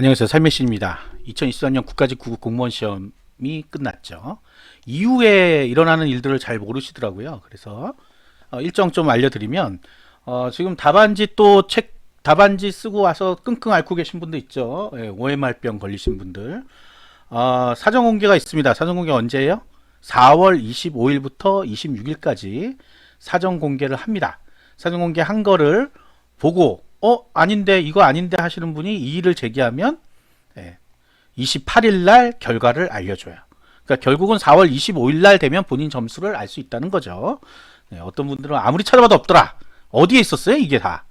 안녕하세요. 삶의 신입니다. 2024년 국가직 구급 공무원 시험이 끝났죠. 이후에 일어나는 일들을 잘 모르시더라고요. 그래서 어, 일정 좀 알려드리면 어, 지금 답안지 또 책 답안지 쓰고 와서 끙끙 앓고 계신 분도 있죠. 예, OMR병 걸리신 분들. 어, 사전 공개가 있습니다. 사전 공개 언제예요? 4월 25일부터 26일까지 사전 공개를 합니다. 사전 공개 한 거를 보고 어 아닌데 이거 아닌데 하시는 분이 이의를 제기하면 예, 28일 날 결과를 알려줘요. 그러니까 결국은 4월 25일 날 되면 본인 점수를 알 수 있다는 거죠. 네, 어떤 분들은 아무리 찾아봐도 없더라. 어디에 있었어요? 이게 다.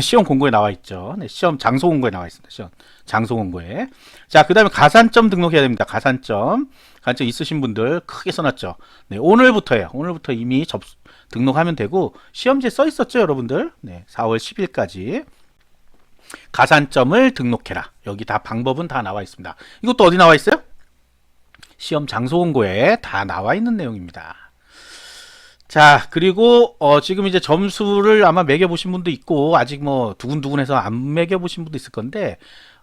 시험 공고에 나와 있죠. 네, 시험 장소 공고에 나와 있습니다. 시험 장소 공고에. 자, 그 다음에 가산점 등록해야 됩니다. 가산점. 가산점 있으신 분들 크게 써놨죠. 네, 오늘부터예요. 오늘부터 이미 접 등록하면 되고 시험지에 써 있었죠, 여러분들. 네, 4월 10일까지. 가산점을 등록해라. 여기 다 방법은 다 나와 있습니다. 이것도 어디 나와 있어요? 시험 장소 공고에 다 나와 있는 내용입니다. 자, 그리고 어, 지금 이제 점수를 아마 매겨 보신 분도 있고 아직 뭐 두근두근해서 안 매겨 보신 분도 있을 건데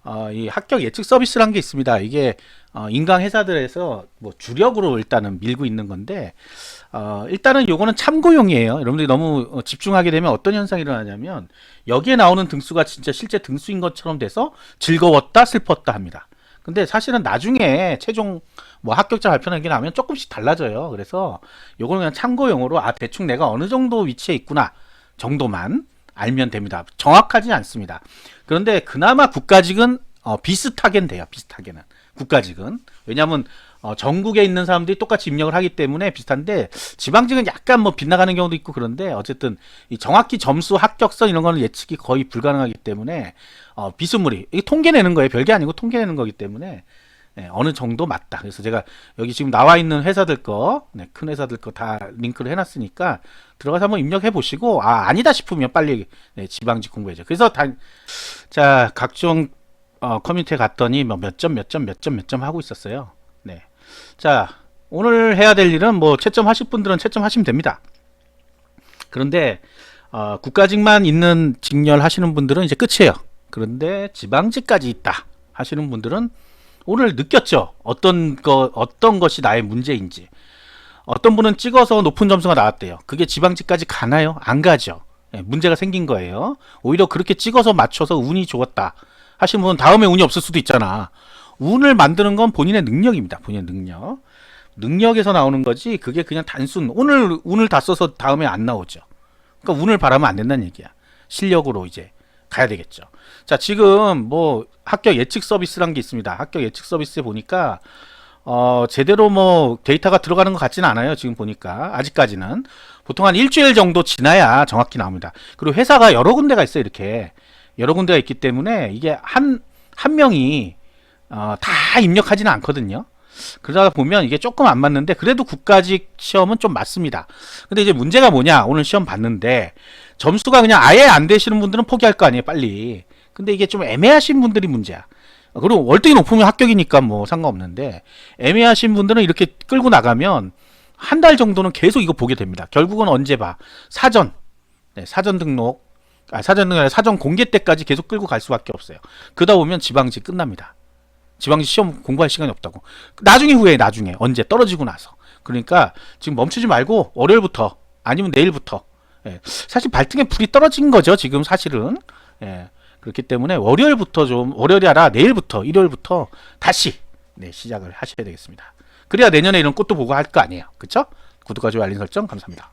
어, 이 합격 예측 서비스라는 게 있습니다. 이게 어, 인강 회사들에서 뭐 주력으로 일단은 밀고 있는 건데 어, 일단은 요거는 참고용이에요. 여러분들이 너무 어, 집중하게 되면 어떤 현상이 일어나냐면 여기에 나오는 등수가 진짜 실제 등수인 것처럼 돼서 즐거웠다, 슬펐다 합니다. 근데 사실은 나중에 최종 뭐 합격자 발표하는 게 나면 조금씩 달라져요. 그래서 요거는 그냥 참고용으로 아 대충 내가 어느 정도 위치에 있구나 정도만 알면 됩니다. 정확하지 않습니다. 그런데 그나마 국가직은 어, 비슷하게는 돼요. 비슷하게는 국가직은 왜냐하면 어, 전국에 있는 사람들이 똑같이 입력을 하기 때문에 비슷한데 지방직은 약간 뭐 빗나가는 경우도 있고 그런데 어쨌든 이 정확히 점수 합격선 이런 거는 예측이 거의 불가능하기 때문에 어, 비스무리 이 통계 내는 거예요. 별게 아니고 통계 내는 거기 때문에 예, 어느 정도 맞다. 그래서 제가 여기 지금 나와 있는 회사들 거, 네, 큰 회사들 거 다 링크를 해놨으니까 들어가서 한번 입력해 보시고 아 아니다 싶으면 빨리 네, 지방직 공부해줘. 그래서 다, 자 각종 어, 커뮤니티에 갔더니 뭐 몇 점, 몇 점, 몇 점, 몇 점 하고 있었어요. 네, 자 오늘 해야 될 일은 뭐 채점 하실 분들은 채점 하시면 됩니다. 그런데 어, 국가직만 있는 직렬 하시는 분들은 이제 끝이에요. 그런데 지방직까지 있다 하시는 분들은 오늘 느꼈죠. 어떤 거 어떤 것이 나의 문제인지. 어떤 분은 찍어서 높은 점수가 나왔대요. 그게 지방직까지 가나요? 안 가죠. 예, 문제가 생긴 거예요. 오히려 그렇게 찍어서 맞춰서 운이 좋았다 하시는 분은 다음에 운이 없을 수도 있잖아. 운을 만드는 건 본인의 능력입니다. 본인의 능력. 능력에서 나오는 거지 그게 그냥 단순 오늘 운을 다 써서 다음에 안 나오죠. 그러니까 운을 바라면 안 된다는 얘기야. 실력으로 이제 가야 되겠죠. 자, 지금 뭐 합격 예측 서비스란 게 있습니다. 합격 예측 서비스에 보니까 어, 제대로 뭐 데이터가 들어가는 것 같지는 않아요. 지금 보니까 아직까지는 보통 한 일주일 정도 지나야 정확히 나옵니다. 그리고 회사가 여러 군데가 있어요. 이렇게 여러 군데가 있기 때문에 이게 한 한 명이 어, 다 입력하지는 않거든요. 그러다 보면 이게 조금 안 맞는데 그래도 국가직 시험은 좀 맞습니다. 근데 이제 문제가 뭐냐? 오늘 시험 봤는데 점수가 그냥 아예 안 되시는 분들은 포기할 거 아니에요, 빨리. 근데 이게 좀 애매하신 분들이 문제야. 그리고 월등히 높으면 합격이니까 뭐 상관없는데 애매하신 분들은 이렇게 끌고 나가면 한 달 정도는 계속 이거 보게 됩니다. 결국은 언제 봐? 사전. 네, 사전 등록. 아, 사전 등록 사전 공개 때까지 계속 끌고 갈 수밖에 없어요. 그러다 보면 지방직 끝납니다. 지방직 시험 공부할 시간이 없다고. 나중에 후에 나중에 언제 떨어지고 나서. 그러니까 지금 멈추지 말고 월요일부터 아니면 내일부터 예, 사실 발등에 불이 떨어진 거죠 지금 사실은 예, 그렇기 때문에 월요일부터 좀 월요일이 아니라 내일부터 일요일부터 다시 네, 시작을 하셔야 되겠습니다. 그래야 내년에 이런 꽃도 보고 할 거 아니에요. 그쵸? 구독과 좋아요 알림 설정 감사합니다.